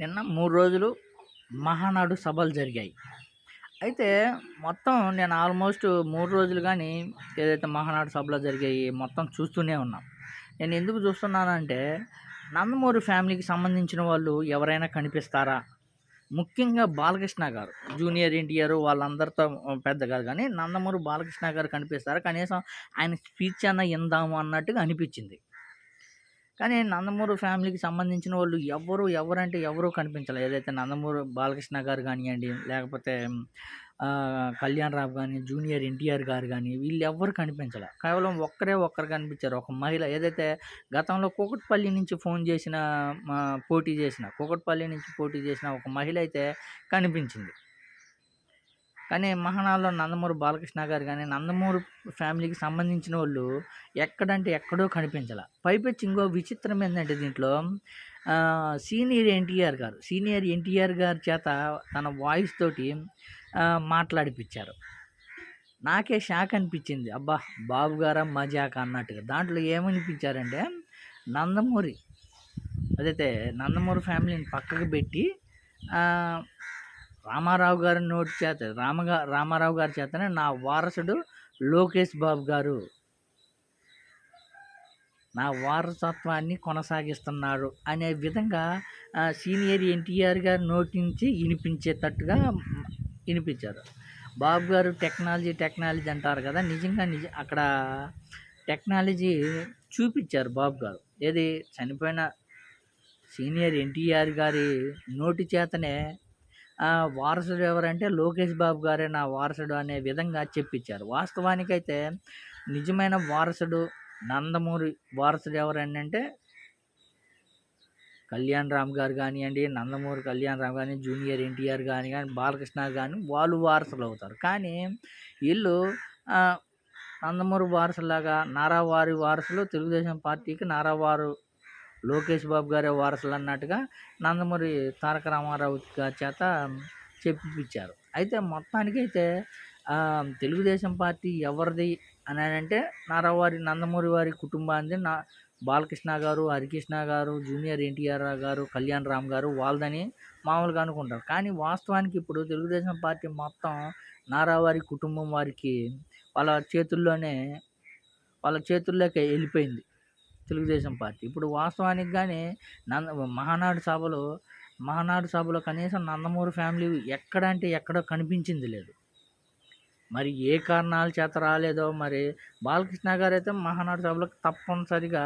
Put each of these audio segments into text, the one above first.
నిన్న మూడు రోజులు మహానాడు సభలు జరిగాయి. అయితే మొత్తం నేను ఆల్మోస్ట్ మూడు రోజులు కానీ ఏదైతే మహానాడు సభలు జరిగాయి మొత్తం చూస్తూనే ఉన్నాం. నేను ఎందుకు చూస్తున్నానంటే నందమూరి ఫ్యామిలీకి సంబంధించిన వాళ్ళు ఎవరైనా కనిపిస్తారా? ముఖ్యంగా బాలకృష్ణ గారు జూనియర్ ఎన్టీఆర్ వాళ్ళందరితో పెద్ద కాదు కానీ నందమూరి బాలకృష్ణ గారు కనిపిస్తారా? కనీసం ఆయన స్పీచ్ అన్న ఇందాము అన్నట్టుగా అనిపించింది. కానీ నందమూరి ఫ్యామిలీకి సంబంధించిన వాళ్ళు ఎవరు ఎవరంటే ఎవరు కనిపించలేదు ఏదైతే నందమూరు బాలకృష్ణ గారు కానివ్వండి లేకపోతే కళ్యాణ్ రావు కానీ జూనియర్ ఎన్టీఆర్ గారు కానీ వీళ్ళు ఎవ్వరు కనిపించలే. కేవలం ఒక్కరే ఒక్కరు కనిపించారు. ఒక మహిళ ఏదైతే గతంలో కూకట్పల్లి నుంచి ఫోన్ చేసిన పోటీ చేసిన కూకట్పల్లి నుంచి పోటీ చేసిన ఒక మహిళ అయితే కనిపించింది. కానీ మహానాడులో నందమూరి బాలకృష్ణ గారు కానీ నందమూరి ఫ్యామిలీకి సంబంధించిన వాళ్ళు ఎక్కడంటే ఎక్కడో కనిపించాల. పైపెచ్చి ఇంకో విచిత్రం ఏంటంటే దీంట్లో సీనియర్ ఎన్టీఆర్ గారు సీనియర్ ఎన్టీఆర్ గారి చేత తన వాయిస్ తోటి మాట్లాడిపించారు నాకే షాక్ అనిపించింది. అబ్బా బాబు గారా మజాక అన్నట్టుగా. దాంట్లో ఏమనిపించారంటే నందమూరి అదైతే నందమూరి ఫ్యామిలీని పక్కకు పెట్టి రామారావు గారి నోటి చేత రామగా రామారావు గారి చేతనే నా వారసుడు లోకేష్ బాబు గారు. నా వారసత్వాన్ని కొనసాగిస్తున్నాడు అనే విధంగా సీనియర్ ఎన్టీఆర్ గారి నోటి నుంచి వినిపించేటట్టుగా వినిపించారు. బాబు గారు టెక్నాలజీ టెక్నాలజీ అంటారు కదా నిజంగా నిజ అక్కడ టెక్నాలజీ చూపించారు బాబు గారు. ఏది చనిపోయిన సీనియర్ ఎన్టీఆర్ గారి నోటి చేతనే వారసుడు ఎవరంటే లోకేష్ బాబు గారే నా వారసుడు అనే విధంగా చెప్పించారు. వాస్తవానికైతే నిజమైన వారసుడు నందమూరి వారసుడు ఎవరండి అంటే కళ్యాణ్ రామ్ గారు కానివ్వండి నందమూరి కళ్యాణ్ రామ్ కానీ జూనియర్ ఎన్టీఆర్ కానీ కానీ బాలకృష్ణ కానీ వాళ్ళు వారసులు అవుతారు. కానీ వీళ్ళు నందమూరి వారసులాగా నారావారి వారసులు తెలుగుదేశం పార్టీకి నారావారు లోకేష్ బాబు గారే వారసులు అన్నట్టుగా నందమూరి తారక రామారావు గారి చేత చెప్పించారు. అయితే మొత్తానికి అయితే తెలుగుదేశం పార్టీ ఎవరిది అని అంటే నారావారి నందమూరి వారి కుటుంబానికి నా బాలకృష్ణ గారు హరికృష్ణ గారు జూనియర్ ఎన్టీఆర్ గారు కళ్యాణ్ రామ్ గారు వాళ్ళదని మామూలుగా అనుకుంటారు. కానీ వాస్తవానికి ఇప్పుడు తెలుగుదేశం పార్టీ మొత్తం నారావారి కుటుంబం వారికి వాళ్ళ చేతుల్లోనే వాళ్ళ చేతుల్లోకి వెళ్ళిపోయింది. తెలుగుదేశం పార్టీ. ఇప్పుడు వాస్తవానికి కానీ నంద మహానాడు సభలో మహానాడు సభలో కనీసం నందమూరి ఫ్యామిలీ ఎక్కడ అంటే ఎక్కడో కనిపించింది లేదు. మరి ఏ కారణాల చేత రాలేదో మరి బాలకృష్ణ గారు అయితే మహానాడు సభలకు తప్పనిసరిగా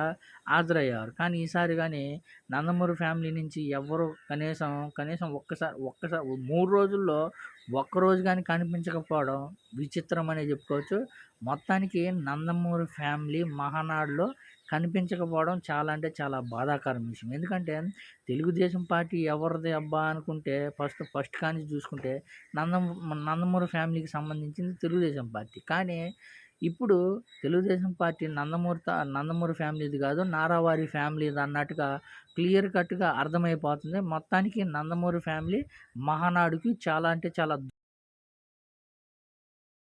హాజరయ్యారు కానీ ఈసారి కానీ నందమూరి ఫ్యామిలీ నుంచి ఎవరు కనీసం కనీసం ఒక్కసారి ఒక్కసారి మూడు రోజుల్లో ఒక్కరోజు కానీ కనిపించకపోవడం విచిత్రం అనే చెప్పుకోవచ్చు. మొత్తానికి నందమూరి ఫ్యామిలీ మహానాడులో కనిపించకపోవడం చాలా అంటే చాలా బాధాకరం విషయం. ఎందుకంటే తెలుగుదేశం పార్టీ ఎవరిది అబ్బా అనుకుంటే ఫస్ట్ ఫస్ట్ కానీ చూసుకుంటే నందం నందమూరి ఫ్యామిలీకి సంబంధించింది తెలుగుదేశం పార్టీ. కానీ ఇప్పుడు తెలుగుదేశం పార్టీ నందమూరి నందమూరి ఫ్యామిలీది కాదు నారావారి ఫ్యామిలీది అన్నట్టుగా క్లియర్ కట్గా అర్థమైపోతుంది. మొత్తానికి నందమూరి ఫ్యామిలీ మహానాడుకి చాలా అంటే చాలా